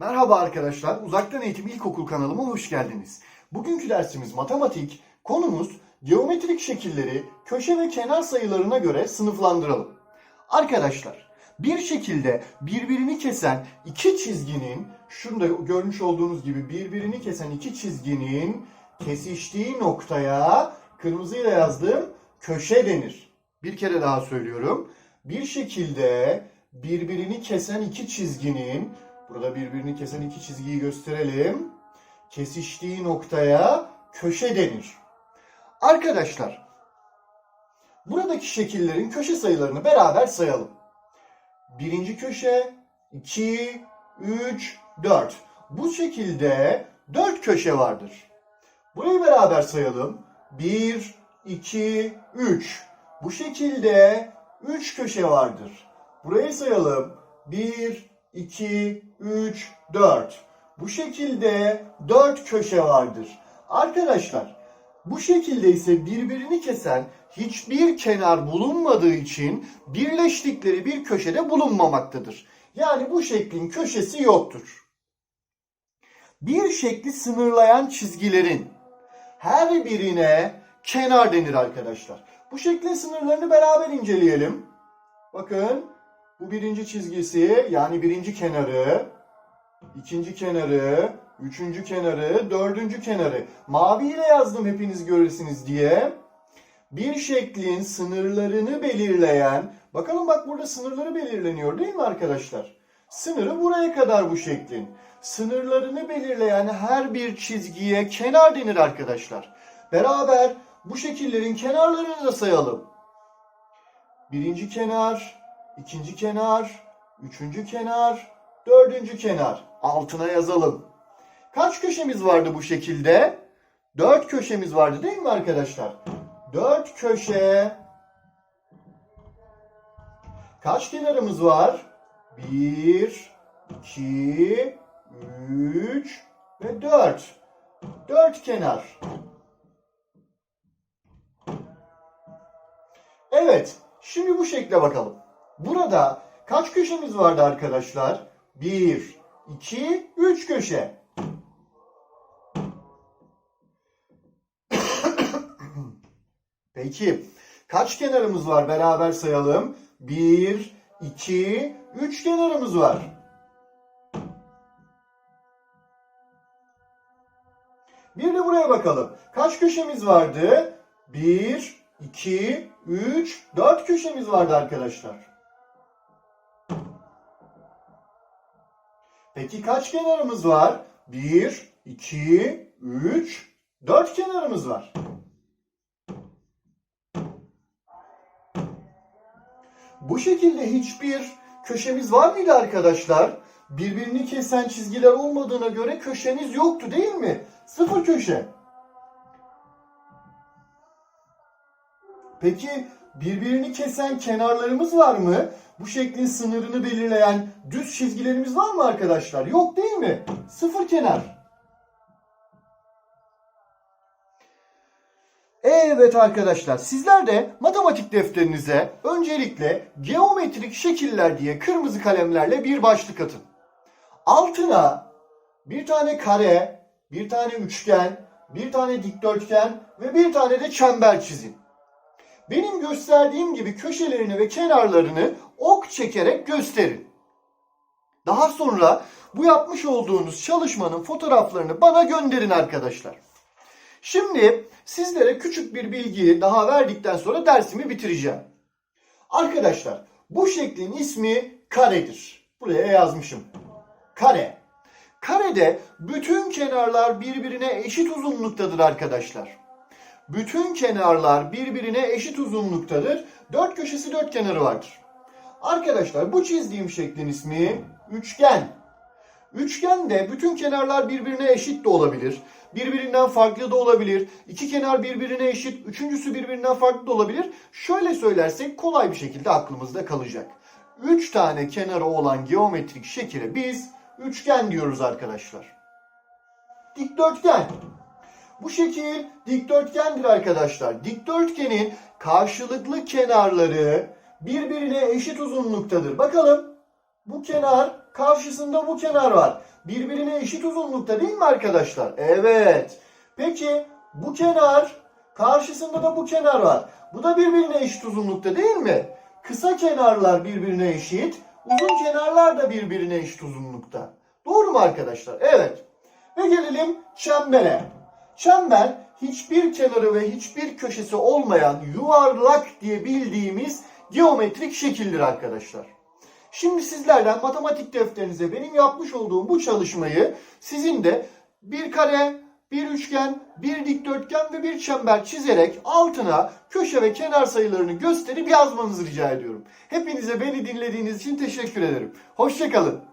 Merhaba arkadaşlar, Uzaktan Eğitim İlkokul kanalıma hoş geldiniz. Bugünkü dersimiz matematik, konumuz geometrik şekilleri köşe ve kenar sayılarına göre sınıflandıralım. Arkadaşlar, bir şekilde birbirini kesen iki çizginin, şurada görmüş olduğunuz gibi birbirini kesen iki çizginin kesiştiği noktaya kırmızıyla yazdığım köşe denir. Bir kere daha söylüyorum. Bir şekilde birbirini kesen iki çizginin Burada birbirini kesen iki çizgiyi gösterelim. Kesiştiği noktaya köşe denir. Arkadaşlar, buradaki şekillerin köşe sayılarını beraber sayalım. Birinci köşe, 2, 3, 4. Bu şekilde 4 köşe vardır. Burayı beraber sayalım. 1, 2, 3. Bu şekilde 3 köşe vardır. Burayı sayalım. 1, 2, 3, 4. Bu şekilde 4 köşe vardır. Arkadaşlar bu şekilde ise birbirini kesen hiçbir kenar bulunmadığı için birleştikleri bir köşede bulunmamaktadır. Yani bu şeklin köşesi yoktur. Bir şekli sınırlayan çizgilerin her birine kenar denir arkadaşlar. Bu şeklin sınırlarını beraber inceleyelim. Bakın bu birinci çizgisi yani birinci kenarı, ikinci kenarı, üçüncü kenarı, dördüncü kenarı. Maviyle yazdım hepiniz görürsünüz diye. Bir şeklin sınırlarını belirleyen, bakalım bak burada sınırları belirleniyor değil mi arkadaşlar? Sınırı buraya kadar bu şeklin. Sınırlarını belirleyen her bir çizgiye kenar denir arkadaşlar. Beraber bu şekillerin kenarlarını da sayalım. Birinci kenar, ikinci kenar, üçüncü kenar, dördüncü kenar. Altına yazalım. Kaç köşemiz vardı bu şekilde? Dört köşemiz vardı değil mi arkadaşlar? Dört köşe. Kaç kenarımız var? Bir, iki, üç ve dört. Dört kenar. Evet, şimdi bu şekle bakalım. Burada kaç köşemiz vardı arkadaşlar? 1, 2, 3 köşe. Peki kaç kenarımız var beraber sayalım. 1, 2, 3 kenarımız var. Bir de buraya bakalım. Kaç köşemiz vardı? 1, 2, 3, 4 köşemiz vardı arkadaşlar. Peki kaç kenarımız var? 1, 2, 3, 4 kenarımız var. Bu şekilde hiçbir köşemiz var mıydı arkadaşlar? Birbirini kesen çizgiler olmadığına göre köşeniz yoktu değil mi? Sıfır köşe. Peki birbirini kesen kenarlarımız var mı? Bu şeklin sınırını belirleyen düz çizgilerimiz var mı arkadaşlar? Yok değil mi? Sıfır kenar. Evet arkadaşlar sizler de matematik defterinize öncelikle geometrik şekiller diye kırmızı kalemlerle bir başlık atın. Altına bir tane kare, bir tane üçgen, bir tane dikdörtgen ve bir tane de çember çizin. Benim gösterdiğim gibi köşelerini ve kenarlarını ok çekerek gösterin. Daha sonra bu yapmış olduğunuz çalışmanın fotoğraflarını bana gönderin arkadaşlar. Şimdi sizlere küçük bir bilgi daha verdikten sonra dersimi bitireceğim. Arkadaşlar bu şeklin ismi karedir. Buraya yazmışım. Kare. Karede bütün kenarlar birbirine eşit uzunluktadır arkadaşlar. Bütün kenarlar birbirine eşit uzunluktadır. Dört köşesi dört kenarı vardır. Arkadaşlar bu çizdiğim şeklin ismi üçgen. Üçgende bütün kenarlar birbirine eşit de olabilir. Birbirinden farklı da olabilir. İki kenar birbirine eşit, üçüncüsü birbirinden farklı da olabilir. Şöyle söylersek kolay bir şekilde aklımızda kalacak. Üç tane kenarı olan geometrik şekile biz üçgen diyoruz arkadaşlar. Dikdörtgen. Bu şekil dikdörtgendir arkadaşlar. Dikdörtgenin karşılıklı kenarları birbirine eşit uzunluktadır. Bakalım bu kenar karşısında bu kenar var. Birbirine eşit uzunlukta değil mi arkadaşlar? Evet. Peki bu kenar karşısında da bu kenar var. Bu da birbirine eşit uzunlukta değil mi? Kısa kenarlar birbirine eşit, uzun kenarlar da birbirine eşit uzunlukta. Doğru mu arkadaşlar? Evet. Ve gelelim çembere. Çember hiçbir kenarı ve hiçbir köşesi olmayan yuvarlak diye bildiğimiz geometrik şekildir arkadaşlar. Şimdi sizlerden matematik defterinize benim yapmış olduğum bu çalışmayı sizin de bir kare, bir üçgen, bir dikdörtgen ve bir çember çizerek altına köşe ve kenar sayılarını gösterip yazmanızı rica ediyorum. Hepinize beni dinlediğiniz için teşekkür ederim. Hoşçakalın.